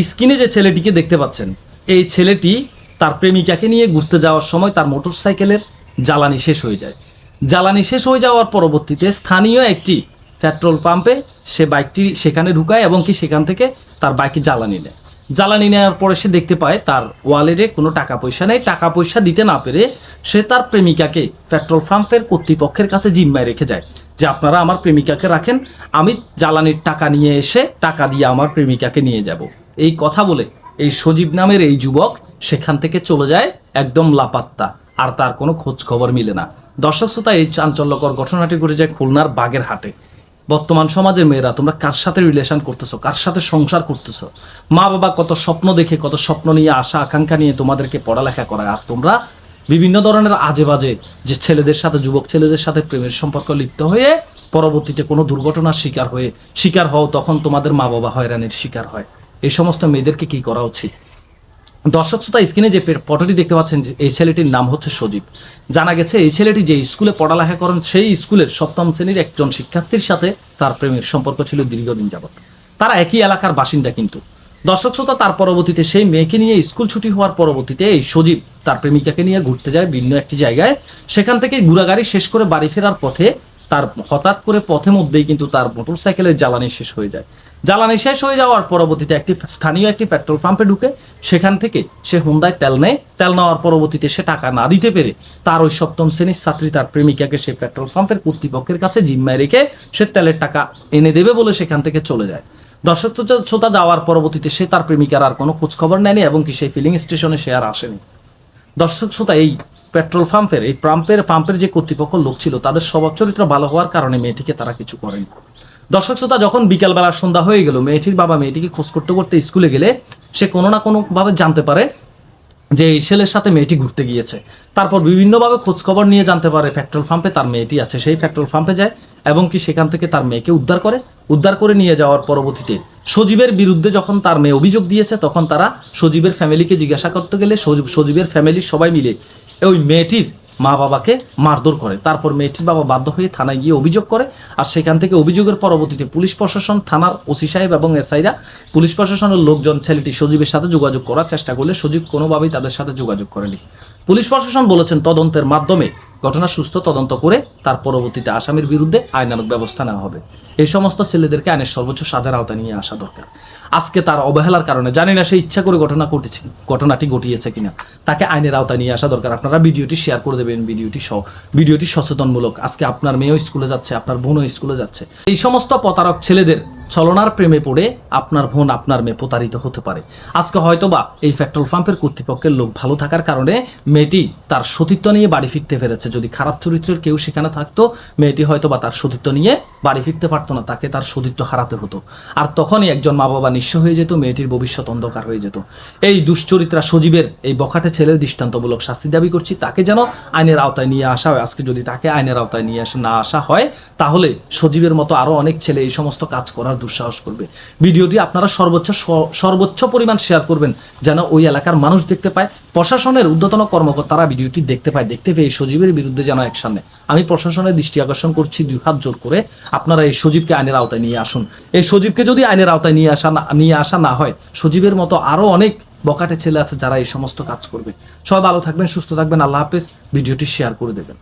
স্ক্রিনে যে ছেলেটিকে দেখতে পাচ্ছেন, এই ছেলেটি তার প্রেমিকাকে নিয়ে ঘুরতে যাওয়ার সময় তার মোটর সাইকেলের জ্বালানি শেষ হয়ে যায়। জ্বালানি শেষ হয়ে যাওয়ার পরবর্তীতে স্থানীয় একটি পেট্রোল পাম্পে সে বাইকটি সেখানে ঢুকায় এবং কি সেখান থেকে তার বাইকে জ্বালানি নেয়। জ্বালানি নেওয়ার পরে সে দেখতে পায় তার ওয়ালেটে কোনো টাকা পয়সা নেই। টাকা পয়সা দিতে না পেরে সে তার প্রেমিকাকে পেট্রোল পাম্পের কর্তৃপক্ষের কাছে জিম্মায় রেখে যায় যে, আপনারা আমার প্রেমিকাকে রাখেন, আমি জ্বালানির টাকা নিয়ে এসে টাকা দিয়ে আমার প্রেমিকাকে নিয়ে যাব। এই কথা বলে এই সজীব নামের এই যুবক সেখান থেকে চলে যায় একদম লাপাত্তা, আর তার কোনো খোঁজ খবর মিলে না। দর্শক শ্রোতা, এই চাঞ্চল্যকর ঘটনাটি ঘটে যায় খুলনার বাগের হাটে বর্তমান সমাজের মেয়েরা, তোমরা কার সাথে রিলেশন করতেছো? কার সাথে সংসার করতেছো? মা বাবা কত স্বপ্ন দেখে, কত স্বপ্ন নিয়ে আশা, আকাঙ্ক্ষা নিয়ে তোমাদেরকে পড়ালেখা করায়, আর তোমরা বিভিন্ন ধরনের আজে বাজে যে ছেলেদের সাথে, যুবক ছেলেদের সাথে প্রেমের সম্পর্ক লিপ্ত হয়ে পরবর্তীতে কোনো দুর্ঘটনার শিকার হয়ে শিকার হও, তখন তোমাদের মা বাবা হয়রানির শিকার হয়। এই সমস্ত মেয়েদেরকে কি করা উচিত? দর্শক শ্রোতা, স্ক্রিনে যে ফটোটি দেখতে পাচ্ছেন এই ছেলেটির নাম হচ্ছে সজীব। জানা গেছে, এই ছেলেটি যে স্কুলে পড়ালেখা করেন, সেই স্কুলের সপ্তম শ্রেণির একজন শিক্ষার্থীর সাথে তার প্রেমের সম্পর্ক ছিল দীর্ঘদিন যাবত তারা একই এলাকার বাসিন্দা কিন্তু। দর্শক শ্রোতা, তার পরবর্তীতে সেই মেয়েকে নিয়ে স্কুল ছুটি হওয়ার পরবর্তীতে এই সজীব তার প্রেমিকাকে নিয়ে ঘুরতে যায় ভিন্ন একটি জায়গায়। সেখান থেকে ঘোরাগাড়ি শেষ করে বাড়ি ফেরার পথে তার হঠাৎ করে পথে মধ্যেই কিন্তু তার মোটর সাইকেলের জ্বালানি শেষ হয়ে যায়। জ্বালানি শেষ হয়ে যাওয়ার পরবর্তীতে একটি স্থানীয় একটি পেট্রোল পাম্পে ঢুকে সেখান থেকে সে হুন্দায় তেল নেয়। তেল নেওয়ার পরবর্তীতে সে টাকা না দিতে পেরে তার ওই সপ্তম শ্রেণির ছাত্রী তার প্রেমিকাকে সে পেট্রোল পাম্পের কর্তৃপক্ষের কাছে জিম্মায় রেখে সে তেলের টাকা এনে দেবে বলে সেখান থেকে চলে যায়। দর্শক শ্রোতা যাওয়ার পরবর্তীতে সে তার প্রেমিকার আর কোনো খোঁজখবর নেয়নি এবং কি সেই ফিলিং স্টেশনে সে আর আসেনি। দর্শক শ্রোতা, এই পেট্রোল পাম্পের, এই পাম্পের পাম্পের যে কর্তৃপক্ষ লোক ছিল, তাদের স্বভাব চরিত্র ভালো হওয়ার কারণে মেয়েটিকে তারা কিছু করেনি। দর্শক শ্রোতা, যখন বিকালবেলা সন্ধ্যা হয়ে গেল, মেয়েটির বাবা মেয়েটিকে খোঁজ করতে করতে স্কুলে গেলে সে কোনো না কোনোভাবে জানতে পারে যে এই ছেলের সাথে মেয়েটি ঘুরতে গিয়েছে। তারপর বিভিন্নভাবে খোঁজখবর নিয়ে জানতে পারে পেট্রোল পাম্পে তার মেয়েটি আছে। সেই পেট্রোল পাম্পে যায় এবং কি সেখান থেকে তার মেয়েকে উদ্ধার করে। উদ্ধার করে নিয়ে যাওয়ার পরবর্তীতে সজীবের বিরুদ্ধে যখন তার মেয়ে অভিযোগ দিয়েছে, তখন তারা সজীবের ফ্যামিলিকে জিজ্ঞাসা করতে গেলে সজীবের ফ্যামিলির সবাই মিলে ওই মেয়েটির মা বাবাকে মারধর করে। তারপর মেয়েটির বাবা বাধ্য হয়ে থানায় গিয়ে অভিযোগ করে আর সেখান থেকে অভিযোগের পরবর্তীতে পুলিশ প্রশাসন, থানার ওসি সাহেব এবং এসআইরা পুলিশ প্রশাসনের লোকজন ছেলেটি সজীবের সাথে যোগাযোগ করার চেষ্টা করলে সজীব কোনোভাবেই তাদের সাথে যোগাযোগ করেনি। পুলিশ প্রশাসন বলেছেন তদন্তের মাধ্যমে ঘটনা সুস্থ তদন্ত করে তার পরবর্তীতে আসামির বিরুদ্ধে আইনানুগ ব্যবস্থা নেওয়া হবে। এই সমস্ত ছেলেদেরকে আইনের সর্বোচ্চ সাজার আওতায় নিয়ে আসা দরকার। আজকে তার অবহেলার কারণে, জানি না সে ইচ্ছা করে ঘটনা ঘটেছে ঘটনাটি ঘটিয়েছে কিনা, তাকে আইনের আওতায় নিয়ে আসা দরকার। আপনারা ভিডিওটি শেয়ার করে দেবেন, ভিডিওটি সহ, ভিডিওটি সচেতনমূলক। আজকে আপনার মেয়েও স্কুলে যাচ্ছে, আপনার বোনও স্কুলে যাচ্ছে। এই সমস্ত প্রতারক ছেলেদের ছলনার প্রেমে পড়ে আপনার বোন আপনার মেয়ে প্রতারিত হতে পারে। আজকে হয়তোবা এই পেট্রোল পাম্পের কর্তৃপক্ষের লোক ভালো থাকার কারণে মেয়েটি তার সতীত্ব নিয়ে বাড়ি ফিরতে পেরেছে। যদি খারাপ চরিত্রের কেউ সেখানে থাকতো, মেয়েটি হয়তোবা তার সতীত্ব নিয়ে বাড়ি ফিরতে পারতো না, তাকে তার সতীত্ব হারাতে হতো। আর তখনই একজন মা বাবা নিঃস্ব হয়ে যেত, মেয়েটির ভবিষ্যৎ অন্ধকার হয়ে যেত। এই দুশ্চরিত্রা সজীবের এই বখাটে ছেলের দৃষ্টান্তমূলক শাস্তি দাবি করছি, তাকে যেন আইনের আওতায় নিয়ে আসা হয়। আজকে যদি তাকে আইনের আওতায় নিয়ে আসা না আসা হয়, তাহলে সজীবের মতো আরও অনেক ছেলে এই সমস্ত কাজ করার দুঃসাহস করবে। ভিডিওটি আপনারা সর্বোচ্চ সর্বোচ্চ পরিমাণ শেয়ার করবেন, যেন ওই এলাকার মানুষ দেখতে পায়, প্রশাসনের ঊর্ধ্বতন কর্মকর্তারা ভিডিওটি দেখতে পায়, দেখতে পেয়ে এই সজীবের বিরুদ্ধে যেন নেয়। আমি প্রশাসনের দৃষ্টি আকর্ষণ করছি, দুই হাত জোর করে আপনারা এই সজীবকে আইনের আওতায় নিয়ে আসুন। এই সজীবকে যদি আইনের আওতায় নিয়ে আসা নিয়ে আসা না হয়, সজীবের মতো আরও অনেক বকাটে ছেলে আছে যারা এই সমস্ত কাজ করবে। সবাই ভালো থাকবেন, সুস্থ থাকবেন, আল্লাহ হাফেজ। ভিডিওটি শেয়ার করে দেবেন।